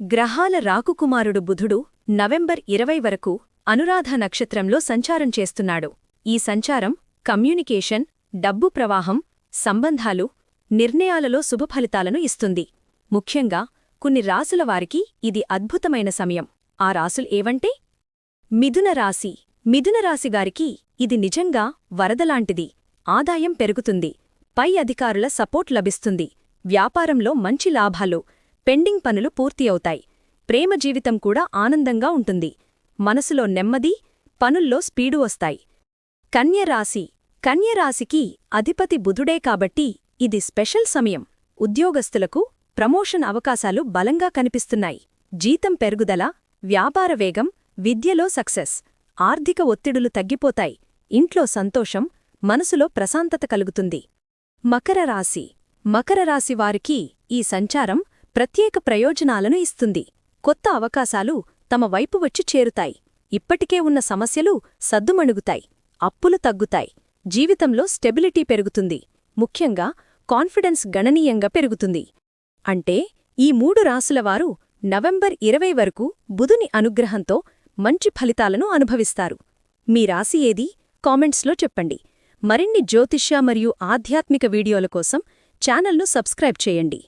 గ్రహాల రాకుకుమారుడు బుధుడు నవంబర్ ఇరవై వరకు అనురాధ నక్షత్రంలో సంచారం చేస్తున్నాడు. ఈ సంచారం కమ్యూనికేషన్ డబ్బు ప్రవాహం సంబంధాలు నిర్ణయాలలో శుభఫలితాలను ఇస్తుంది. ముఖ్యంగా కొన్ని రాసుల వారికి ఇది అద్భుతమైన సమయం. ఆ రాసులు ఏవంటే మిథున రాశి. మిథున రాశిగారికి ఇది నిజంగా వరదలాంటిది. ఆదాయం పెరుగుతుంది. పై అధికారుల సపోర్ట్ లభిస్తుంది. వ్యాపారంలో మంచి లాభాలు పెండింగ్ పనులు పూర్తి అవుతాయి ప్రేమ జీవితం కూడా ఆనందంగా ఉంటుంది. మనసులో నెమ్మది పనుల్లో స్పీడు వస్తాయి. కన్యరాశి కన్యరాశికి అధిపతి బుధుడే కాబట్టి ఇది స్పెషల్ సమయం. ఉద్యోగస్తులకు ప్రమోషన్ అవకాశాలు బలంగా కనిపిస్తున్నాయి. జీతం పెరుగుదల వ్యాపార వేగం విద్యలో సక్సెస్ ఆర్థిక ఒత్తిడులు తగ్గిపోతాయి. ఇంట్లో సంతోషం మనసులో ప్రశాంతత కలుగుతుంది. మకర రాశి. మకర రాశి వారికి ఈ సంచారం ప్రత్యేక ప్రయోజనాలను ఇస్తుంది. కొత్త అవకాశాలు తమ వైపు వచ్చి చేరుతాయి. ఇప్పటికే ఉన్న సమస్యలు సద్దుమణుగుతాయి. అప్పులు తగ్గుతాయి. జీవితంలో స్టెబిలిటీ పెరుగుతుంది. ముఖ్యంగా కాన్ఫిడెన్స్ గణనీయంగా పెరుగుతుంది. అంటే ఈ మూడు రాసులవారు నవంబర్ ఇరవై వరకు బుధుని అనుగ్రహంతో మంచి ఫలితాలను అనుభవిస్తారు. మీ రాశి ఏది? కామెంట్స్లో చెప్పండి. మరిన్ని జ్యోతిష్య మరియు ఆధ్యాత్మిక వీడియోల కోసం ఛానల్ను సబ్స్క్రైబ్ చేయండి.